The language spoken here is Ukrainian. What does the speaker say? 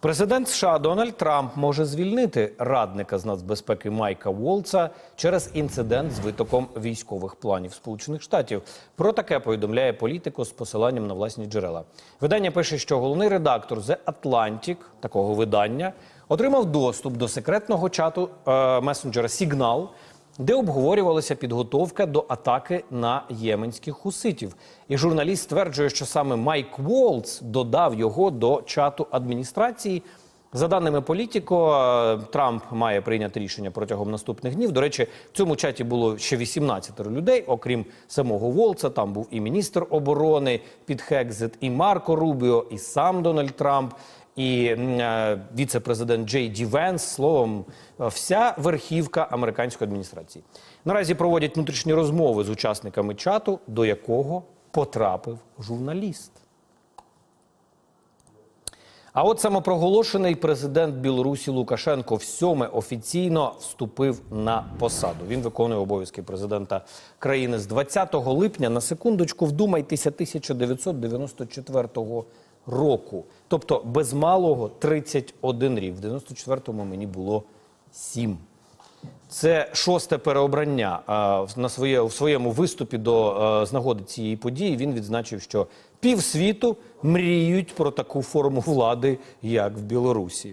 Президент США Дональд Трамп може звільнити радника з нацбезпеки Майка Волца через інцидент з витоком військових планів Сполучених Штатів. Про таке повідомляє політико з посиланням на власні джерела. Видання пише, що головний редактор The Atlantic, такого видання, отримав доступ до секретного чату е, месенджера Signal, де обговорювалася підготовка до атаки на єменських хуситів. І журналіст стверджує, що саме Майк Волц додав його до чату адміністрації. За даними політико, е, Трамп має прийняти рішення протягом наступних днів. До речі, в цьому чаті було ще 18 людей, окрім самого Волца. Там був і міністр оборони Піт Хекзет, і Марко Рубіо, і сам Дональд Трамп і е, віце-президент Джей Ді Венс, словом, вся верхівка американської адміністрації. Наразі проводять внутрішні розмови з учасниками чату, до якого потрапив журналіст. А от самопроголошений президент Білорусі Лукашенко всьоме офіційно вступив на посаду. Він виконує обов'язки президента країни з 20 липня. На секундочку, вдумайтеся 1994 року. Тобто без малого 31 рік. В 94-му мені було 7. Це шосте переобрання. На своє, в своєму виступі до е, з нагоди цієї події він відзначив, що півсвіту мріють про таку форму влади, як в Білорусі.